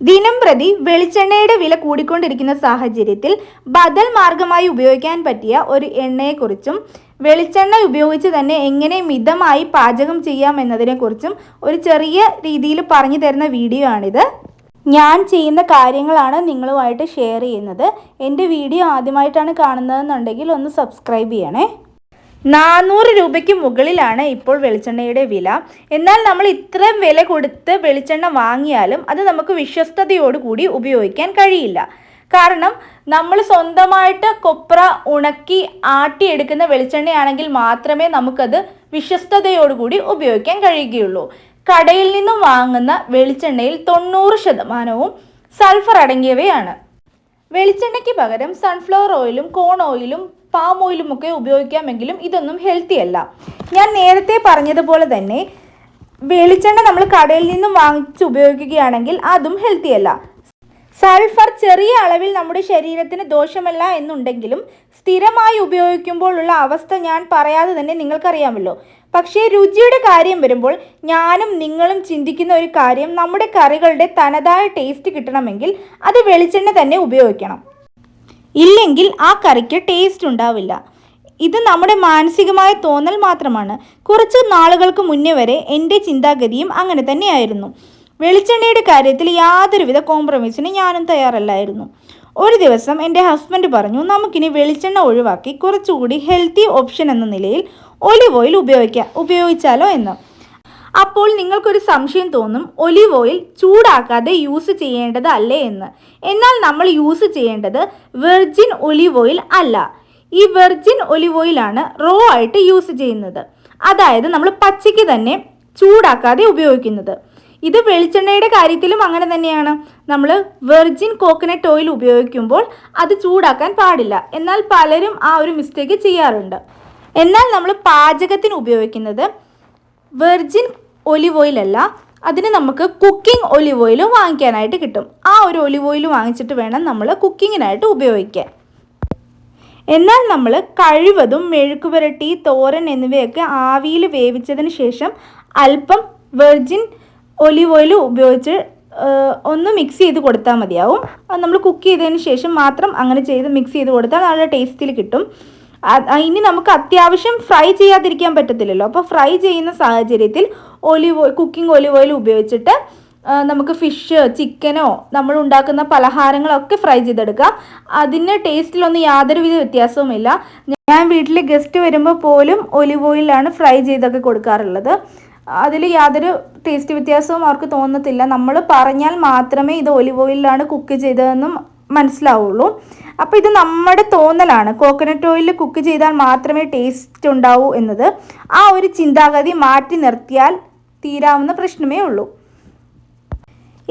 ദിനം പ്രതി വെളിച്ചെണ്ണയുടെ വില കൂടിക്കൊണ്ടിരിക്കുന്ന സാഹചര്യത്തിൽ ബദൽ മാർഗമായി ഉപയോഗിക്കാൻ പറ്റിയ ഒരു എണ്ണയെക്കുറിച്ചും വെളിച്ചെണ്ണ ഉപയോഗിച്ച് തന്നെ എങ്ങനെ മിതമായി പാചകം ചെയ്യാം എന്നതിനെക്കുറിച്ചും ഒരു ചെറിയ രീതിയിൽ പറഞ്ഞു തരുന്ന വീഡിയോ ആണിത്. ഞാൻ ചെയ്യുന്ന കാര്യങ്ങളാണ് നിങ്ങളുമായിട്ട് ഷെയർ ചെയ്യുന്നത്. എന്റെ വീഡിയോ ആദ്യമായിട്ടാണ് കാണുന്നതെന്നുണ്ടെങ്കിൽ ഒന്ന് സബ്സ്ക്രൈബ് ചെയ്യണേ. നാനൂറ് രൂപയ്ക്ക് മുകളിലാണ് ഇപ്പോൾ വെളിച്ചെണ്ണയുടെ വില. എന്നാൽ നമ്മൾ ഇത്രയും വില കൊടുത്ത് വെളിച്ചെണ്ണ വാങ്ങിയാലും അത് നമുക്ക് വിശ്വസ്തയോടുകൂടി ഉപയോഗിക്കാൻ കഴിയില്ല. കാരണം നമ്മൾ സ്വന്തമായിട്ട് കൊപ്ര ഉണക്കി ആട്ടിയെടുക്കുന്ന വെളിച്ചെണ്ണയാണെങ്കിൽ മാത്രമേ നമുക്കത് വിശ്വസ്തയോടുകൂടി ഉപയോഗിക്കാൻ കഴിയുകയുള്ളൂ. കടയിൽ നിന്നും വാങ്ങുന്ന വെളിച്ചെണ്ണയിൽ തൊണ്ണൂറ് ശതമാനവും സൾഫർ അടങ്ങിയവയാണ്. വെളിച്ചെണ്ണയ്ക്ക് പകരം സൺഫ്ലവർ ഓയിലും കോൺ ഓയിലും പാം ഓയിലും ഒക്കെ ഉപയോഗിക്കാമെങ്കിലും ഇതൊന്നും ഹെൽത്തി അല്ല. ഞാൻ നേരത്തെ പറഞ്ഞതുപോലെ തന്നെ വെളിച്ചെണ്ണ നമ്മൾ കടയിൽ നിന്നും വാങ്ങിച്ച് ഉപയോഗിക്കുകയാണെങ്കിൽ അതും ഹെൽത്തി അല്ല. സൾഫർ ചെറിയ അളവിൽ നമ്മുടെ ശരീരത്തിന് ദോഷമല്ല എന്നുണ്ടെങ്കിലും സ്ഥിരമായി ഉപയോഗിക്കുമ്പോഴുള്ള അവസ്ഥ ഞാൻ പറയാതെ തന്നെ നിങ്ങൾക്കറിയാമല്ലോ. പക്ഷേ രുചിയുടെ കാര്യം വരുമ്പോൾ ഞാനും നിങ്ങളും ചിന്തിക്കുന്ന ഒരു കാര്യം നമ്മുടെ കറികളുടെ തനതായ ടേസ്റ്റ് കിട്ടണമെങ്കിൽ അത് വെളിച്ചെണ്ണ തന്നെ ഉപയോഗിക്കണം. ഇല്ലെങ്കിൽ ആ കറിക്ക് ടേസ്റ്റ് ഉണ്ടാവില്ല. ഇത് നമ്മുടെ മാനസികമായ തോന്നൽ മാത്രമാണ്. കുറച്ച് നാളുകൾക്ക് മുന്നേ വരെ എന്റെ ചിന്താഗതിയും അങ്ങനെ തന്നെയായിരുന്നു. വെളിച്ചെണ്ണയുടെ കാര്യത്തിൽ യാതൊരുവിധ കോംപ്രമൈസിന് ഞാനും തയ്യാറല്ലായിരുന്നു. ഒരു ദിവസം എന്റെ ഹസ്ബൻഡ് പറഞ്ഞു നമുക്കിനി വെളിച്ചെണ്ണ ഒഴിവാക്കി കുറച്ചുകൂടി ഹെൽത്തി ഓപ്ഷൻ എന്ന നിലയിൽ ഒലിവ് ഓയിൽ ഉപയോഗിക്കാം ഉപയോഗിച്ചാലോ എന്ന്. അപ്പോൾ നിങ്ങൾക്കൊരു സംശയം തോന്നും ഒലിവ് ഓയിൽ ചൂടാക്കാതെ യൂസ് ചെയ്യേണ്ടത് അല്ലേ എന്ന്. എന്നാൽ നമ്മൾ യൂസ് ചെയ്യേണ്ടത് വെർജിൻ ഒലിവ് ഓയിൽ അല്ല. ഈ വെർജിൻ ഒലിവ് ഓയിലാണ് റോ ആയിട്ട് യൂസ് ചെയ്യുന്നത്. അതായത് നമ്മൾ പച്ചയ്ക്ക് തന്നെ ചൂടാക്കാതെ ഉപയോഗിക്കുന്നത്. ഇത് വെളിച്ചെണ്ണയുടെ കാര്യത്തിലും അങ്ങനെ തന്നെയാണ്. നമ്മൾ വെർജിൻ കോക്കനട്ട് ഓയിൽ ഉപയോഗിക്കുമ്പോൾ അത് ചൂടാക്കാൻ പാടില്ല. എന്നാൽ പലരും ആ ഒരു മിസ്റ്റേക്ക് ചെയ്യാറുണ്ട്. എന്നാൽ നമ്മൾ പാചകത്തിന് ഉപയോഗിക്കുന്നത് വെർജിൻ ഒലിവ് ഓയിൽ അല്ല അതിന് നമുക്ക് കുക്കിംഗ് ഒലിവ് ഓയിൽ വാങ്ങിക്കാനായിട്ട് കിട്ടും. ആ ഒരു ഒലിവ് ഓയിൽ വാങ്ങിച്ചിട്ട് വേണം നമ്മൾ കുക്കിങ്ങിനായിട്ട് ഉപയോഗിക്കാൻ. എന്നാൽ നമ്മൾ കഴിവതും മെഴുക്ക് പുരട്ടി തോരൻ എന്നിവയൊക്കെ ആവിയിൽ വേവിച്ചതിന് ശേഷം അല്പം വെർജിൻ ഒലിവ് ഓയിൽ ഉപയോഗിച്ച് ഒന്ന് മിക്സ് ചെയ്ത് കൊടുത്താൽ മതിയാവും. നമ്മൾ കുക്ക് ചെയ്തതിന് ശേഷം മാത്രം അങ്ങനെ ചെയ്ത് മിക്സ് ചെയ്ത് കൊടുത്താൽ നല്ല ടേസ്റ്റിൽ കിട്ടും. ഇനി നമുക്ക് അത്യാവശ്യം ഫ്രൈ ചെയ്യാതിരിക്കാൻ പറ്റത്തില്ലല്ലോ. അപ്പോൾ ഫ്രൈ ചെയ്യുന്ന സാഹചര്യത്തിൽ olive oil cooking olive oil ഉപയോഗിച്ചിട്ട് നമുക്ക് ഫിഷ് ചിക്കനോ നമ്മൾ ഉണ്ടാക്കുന്ന പലഹാരങ്ങളൊക്കെ ഫ്രൈ ചെയ്തെടുക്കാം. അതിന് ടേസ്റ്റിലൊന്നും യാതൊരുവിധ വ്യത്യാസവുമില്ല. ഞാൻ വീട്ടിൽ ഗസ്റ്റ് വരുമ്പോൾ പോലും ഒലിവ് ഓയിലാണ് ഫ്രൈ ചെയ്തൊക്കെ കൊടുക്കാറുള്ളത്. അതിൽ യാതൊരു ടേസ്റ്റ് വ്യത്യാസവും അവർക്ക് തോന്നത്തില്ല. നമ്മൾ പറഞ്ഞാൽ മാത്രമേ ഇത് ഒലിവ് ഓയിലാണ് കുക്ക് ചെയ്തതെന്നും മനസ്സിലാവുള്ളൂ. അപ്പോൾ ഇത് നമ്മുടെ തോന്നലാണ്. കോക്കനട്ട് ഓയിലിൽ കുക്ക് ചെയ്താൽ മാത്രമേ ടേസ്റ്റ് ഉണ്ടാവൂ എന്നത്. ആ ഒരു ചിന്താഗതി മാറ്റി നിർത്തിയാൽ തീരാവുന്ന പ്രശ്നമേ ഉള്ളൂ.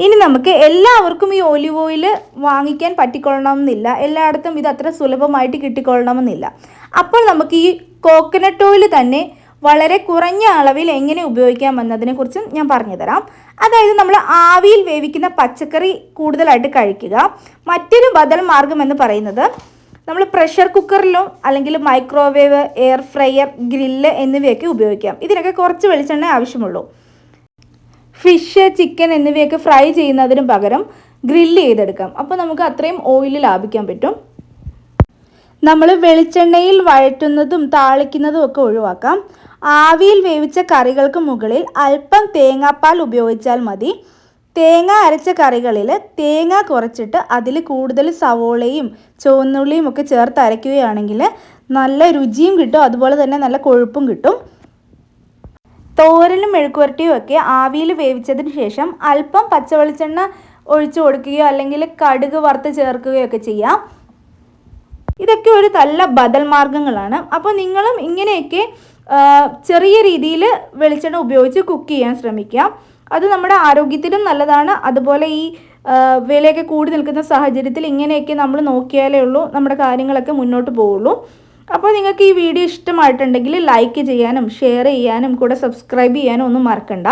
ഇനി നമുക്ക് എല്ലാവർക്കും ഈ ഒലിവ് ഓയിൽ വാങ്ങിക്കാൻ പറ്റിക്കൊള്ളണമെന്നില്ല. എല്ലായിടത്തും ഇത് അത്ര സുലഭമായിട്ട് കിട്ടിക്കൊള്ളണമെന്നില്ല. അപ്പോൾ നമുക്ക് ഈ കോക്കനട്ട് ഓയിൽ തന്നെ വളരെ കുറഞ്ഞ അളവിൽ എങ്ങനെ ഉപയോഗിക്കാം എന്നതിനെക്കുറിച്ചും ഞാൻ പറഞ്ഞുതരാം. അതായത് നമ്മൾ ആവിയിൽ വേവിക്കുന്ന പച്ചക്കറി കൂടുതലായിട്ട് കഴിക്കുക. മറ്റൊരു ബദൽ മാർഗം എന്ന് പറയുന്നത് നമ്മൾ പ്രഷർ കുക്കറിലും അല്ലെങ്കിൽ മൈക്രോവേവ് എയർ ഫ്രയർ ഗ്രില്ല് എന്നിവയൊക്കെ ഉപയോഗിക്കാം. ഇതിനൊക്കെ കുറച്ച് വെളിച്ചെണ്ണ ആവശ്യമുള്ളൂ. ഫിഷ് ചിക്കൻ എന്നിവയൊക്കെ ഫ്രൈ ചെയ്യുന്നതിന് പകരം ഗ്രില്ല് ചെയ്തെടുക്കാം. അപ്പോൾ നമുക്ക് അത്രയും ഓയിൽ ലാഭിക്കാൻ പറ്റും. നമ്മൾ വെളിച്ചെണ്ണയിൽ വഴറ്റുന്നതും താളിക്കുന്നതും ഒക്കെ ഒഴിവാക്കാം. ആവിയിൽ വേവിച്ച കറികൾക്ക് മുകളിൽ അല്പം തേങ്ങാപ്പാൽ ഉപയോഗിച്ചാൽ മതി. തേങ്ങ അരച്ച കറികളിൽ തേങ്ങ കുറച്ചിട്ട് അതിൽ കൂടുതൽ സവോളയും ചുവന്നുള്ളിയും ഒക്കെ ചേർത്ത് അരയ്ക്കുകയാണെങ്കിൽ നല്ല രുചിയും കിട്ടും. അതുപോലെ തന്നെ നല്ല കൊഴുപ്പും കിട്ടും. തോരനും മെഴുക്കുവരട്ടിയും ഒക്കെ ആവിയിൽ വേവിച്ചതിന് ശേഷം അല്പം പച്ചവെളിച്ചെണ്ണ ഒഴിച്ചു കൊടുക്കുകയോ അല്ലെങ്കിൽ കടുക് വറുത്ത് ചേർക്കുകയോ ഒക്കെ ചെയ്യാം. ഇതൊക്കെ ഒരു നല്ല ബദൽ മാർഗങ്ങളാണ്. അപ്പോൾ നിങ്ങളും ഇങ്ങനെയൊക്കെ ചെറിയ രീതിയിൽ വെളിച്ചെണ്ണ ഉപയോഗിച്ച് കുക്ക് ചെയ്യാൻ ശ്രമിക്കാം അത് നമ്മുടെ ആരോഗ്യത്തിനും നല്ലതാണ്. അതുപോലെ ഈ വിലയൊക്കെ കൂടി നിൽക്കുന്ന സാഹചര്യത്തിൽ ഇങ്ങനെയൊക്കെ നമ്മൾ നോക്കിയാലേ ഉള്ളൂ നമ്മുടെ കാര്യങ്ങളൊക്കെ മുന്നോട്ട് പോവുള്ളൂ. അപ്പോൾ നിങ്ങൾക്ക് ഈ വീഡിയോ ഇഷ്ടമായിട്ടുണ്ടെങ്കിൽ ലൈക്ക് ചെയ്യാനും ഷെയർ ചെയ്യാനും കൂടെ സബ്സ്ക്രൈബ് ചെയ്യാനും ഒന്നും മറക്കണ്ട.